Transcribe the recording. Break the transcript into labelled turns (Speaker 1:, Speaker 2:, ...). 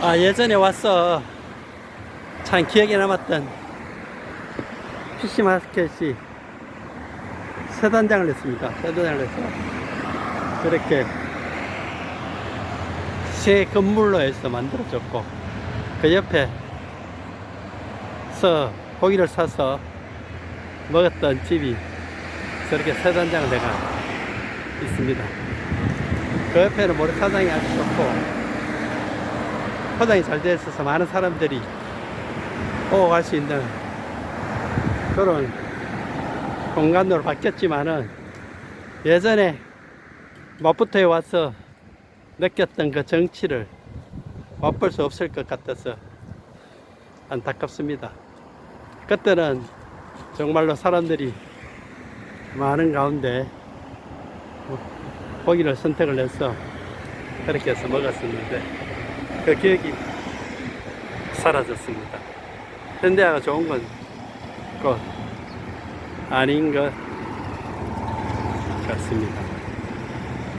Speaker 1: 아, 예전에 와서 참 기억에 남았던 PC 마스켓이 세 단장을 했습니다. 세 단장을 해서 그렇게 새 건물로 해서 만들어졌고 그 옆에서 고기를 사서 먹었던 집이 저렇게 세 단장을 내가 있습니다. 그 옆에는 모래사장이 아주 좋고 포장이 잘 되어 있어서 많은 사람들이 오고 갈 수 있는 그런 공간으로 바뀌었지만은 예전에 맛부터에 와서 느꼈던 그 정치를 맛볼 수 없을 것 같아서 안타깝습니다. 그때는 정말로 사람들이 많은 가운데 고기를 선택을 해서 그렇게 해서 먹었었는데 그 기억이 사라졌습니다. 현대화가 좋은 건 꼭 아닌 것 같습니다.